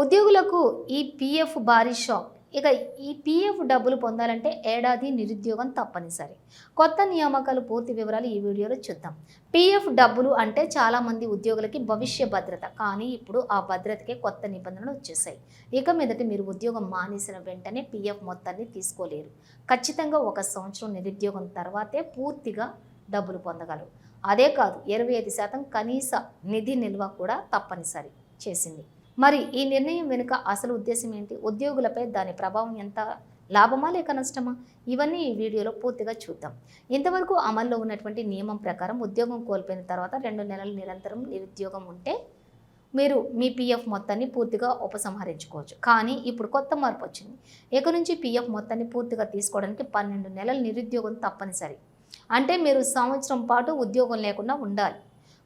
ఉద్యోగులకు ఈ పీఎఫ్ భారీ షాక్. ఇక ఈ పీఎఫ్ డబ్బులు పొందాలంటే ఏడాది నిరుద్యోగం తప్పనిసరి. కొత్త నియామకాలు పూర్తి వివరాలు ఈ వీడియోలో చూద్దాం. పీఎఫ్ డబ్బులు అంటే చాలామంది ఉద్యోగులకి భవిష్య భద్రత. కానీ ఇప్పుడు ఆ భద్రతకే కొత్త నిబంధనలు వచ్చేసాయి. ఇక మీదట మీరు ఉద్యోగం మానేసిన వెంటనే పీఎఫ్ మొత్తాన్ని తీసుకోలేరు. ఖచ్చితంగా ఒక సంవత్సరం నిరుద్యోగం తర్వాతే పూర్తిగా డబ్బులు పొందగలరు. అదే కాదు ఇరవై ఐదు శాతం కనీస నిధి నిల్వ కూడా తప్పనిసరి చేసింది. మరి ఈ నిర్ణయం వెనుక అసలు ఉద్దేశం ఏంటి? ఉద్యోగులపై దాని ప్రభావం ఎంత? లాభమా లేక నష్టమా? ఇవన్నీ ఈ వీడియోలో పూర్తిగా చూద్దాం. ఇంతవరకు అమల్లో ఉన్నటువంటి నియమం ప్రకారం ఉద్యోగం కోల్పోయిన తర్వాత రెండు నెలలు నిరంతరం నిరుద్యోగం ఉంటే మీరు మీ పీఎఫ్ మొత్తాన్ని పూర్తిగా ఉపసంహరించుకోవచ్చు. కానీ ఇప్పుడు కొత్త మార్పు వచ్చింది. ఇక నుంచి పీఎఫ్ మొత్తాన్ని పూర్తిగా తీసుకోవడానికి పన్నెండు నెలల నిరుద్యోగం తప్పనిసరి. అంటే మీరు సంవత్సరం పాటు ఉద్యోగం లేకుండా ఉండాలి.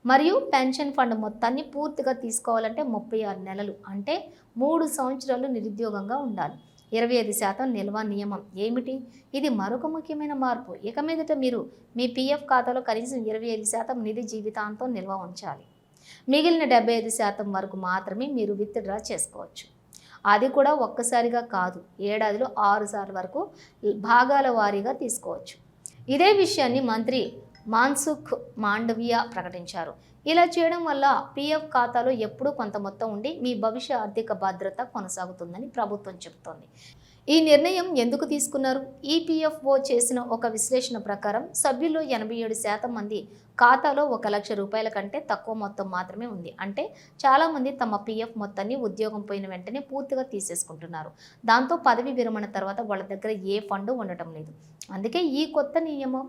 మరియు పెన్షన్ ఫండ్ మొత్తాన్ని పూర్తిగా తీసుకోవాలంటే ముప్పై ఆరు నెలలు అంటే మూడు సంవత్సరాలు నిరుద్యోగంగా ఉండాలి. ఇరవై ఐదు శాతం నిల్వ నియమం ఏమిటి? ఇది మరొక ముఖ్యమైన మార్పు. ఇక మీదట మీరు మీ పీఎఫ్ ఖాతాలో కనీసం ఇరవై ఐదు శాతం నిధి జీవితాంతం నిల్వ ఉంచాలి. మిగిలిన డెబ్బై ఐదు శాతం వరకు మాత్రమే మీరు విత్డ్రా చేసుకోవచ్చు. అది కూడా ఒక్కసారిగా కాదు ఏడాదిలో ఆరు సార్లు వరకు భాగాల వారీగా తీసుకోవచ్చు. ఇదే విషయాన్ని మంత్రి మాన్సుఖ్ మాండవియా ప్రకటించారు. ఇలా చేయడం వల్ల పీఎఫ్ ఖాతాలో ఎప్పుడూ కొంత మొత్తం ఉండి మీ భవిష్య ఆర్థిక భద్రత కొనసాగుతుందని ప్రభుత్వం చెబుతోంది. ఈ నిర్ణయం ఎందుకు తీసుకున్నారు? ఈపీఎఫ్ఓ చేసిన ఒక విశ్లేషణ ప్రకారం సభ్యుల్లో ఎనభై ఏడు శాతం మంది ఖాతాలో ఒక లక్ష రూపాయల కంటే తక్కువ మొత్తం మాత్రమే ఉంది. అంటే చాలామంది తమ పీఎఫ్ మొత్తాన్ని ఉద్యోగం పోయిన వెంటనే పూర్తిగా తీసేసుకుంటున్నారు. దాంతో పదవి విరమణ తర్వాత వాళ్ళ దగ్గర ఏ ఫండ్ ఉండటం లేదు. అందుకే ఈ కొత్త నియమం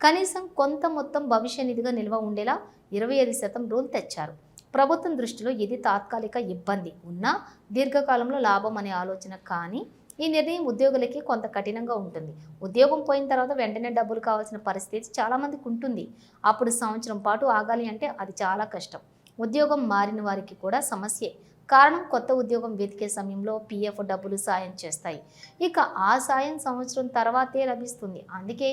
కనీసం కొంత మొత్తం భవిష్య నిధిగా నిల్వ ఉండేలా ఇరవై ఐదు శాతం రూల్ తెచ్చారు. ప్రభుత్వం దృష్టిలో ఇది తాత్కాలిక ఇబ్బంది. ఉన్నా దీర్ఘకాలంలో లాభం అనే ఆలోచన కానీ ఈ నిర్ణయం ఉద్యోగులకి కొంత కఠినంగా ఉంటుంది. ఉద్యోగం పోయిన తర్వాత వెంటనే డబ్బులు కావాల్సిన పరిస్థితి చాలామందికి ఉంటుంది. అప్పుడు సంవత్సరం పాటు ఆగాలి అంటే అది చాలా కష్టం. ఉద్యోగం మారిన వారికి కూడా సమస్యే. కారణం కొత్త ఉద్యోగం వెతికే సమయంలో పీఎఫ్ డబ్బులు సాయం చేస్తాయి. ఇక ఆ సాయం సంవత్సరం తర్వాతే లభిస్తుంది. అందుకే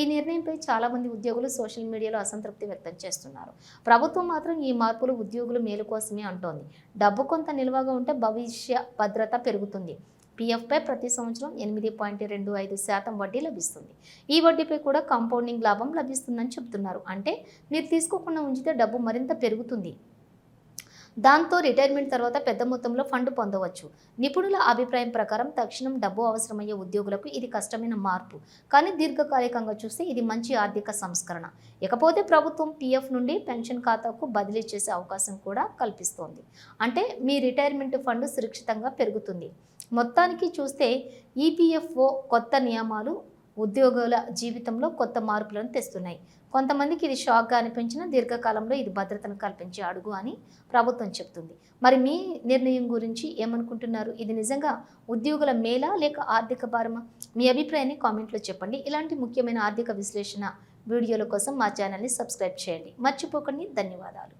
ఈ నిర్ణయంపై చాలామంది ఉద్యోగులు సోషల్ మీడియాలో అసంతృప్తి వ్యక్తం చేస్తున్నారు. ప్రభుత్వం మాత్రం ఈ మార్పులు ఉద్యోగులు మేలు కోసమే అంటోంది. డబ్బు కొంత నిల్వగా ఉంటే భవిష్య భద్రత పెరుగుతుంది. పీఎఫ్పై ప్రతి సంవత్సరం ఎనిమిది పాయింట్ రెండు ఐదు శాతం వడ్డీ లభిస్తుంది. ఈ వడ్డీపై కూడా కాంపౌండింగ్ లాభం లభిస్తుందని చెబుతున్నారు. అంటే మీరు తీసుకోకుండా ఉంచితే డబ్బు మరింత పెరుగుతుంది. దాంతో రిటైర్మెంట్ తర్వాత పెద్ద మొత్తంలో ఫండ్ పొందవచ్చు. నిపుణుల అభిప్రాయం ప్రకారం తక్షణం డబ్బు అవసరమయ్యే ఉద్యోగులకు ఇది కష్టమైన మార్పు. కానీ దీర్ఘకాలికంగా చూస్తే ఇది మంచి ఆర్థిక సంస్కరణ. ఇకపోతే ప్రభుత్వం పీఎఫ్ నుండి పెన్షన్ ఖాతాకు బదిలీ చేసే అవకాశం కూడా కల్పిస్తోంది. అంటే మీ రిటైర్మెంట్ ఫండ్ సురక్షితంగా పెరుగుతుంది. మొత్తానికి చూస్తే ఈపీఎఫ్ఓ కొత్త నియమాలు ఉద్యోగుల జీవితంలో కొత్త మార్పులను తెస్తున్నాయి. కొంతమందికి ఇది షాక్గా అనిపించిన దీర్ఘకాలంలో ఇది భద్రతను కల్పించే అడుగు అని ప్రభుత్వం చెప్తుంది మరి మీ నిర్ణయం గురించి ఏమనుకుంటున్నారు? ఇది నిజంగా ఉద్యోగుల మేలా లేక ఆర్థిక భారమా? మీ అభిప్రాయాన్ని కామెంట్లో చెప్పండి. ఇలాంటి ముఖ్యమైన ఆర్థిక విశ్లేషణ వీడియోల కోసం మా ఛానల్ని సబ్స్క్రైబ్ చేయండి. మర్చిపోకండి. ధన్యవాదాలు.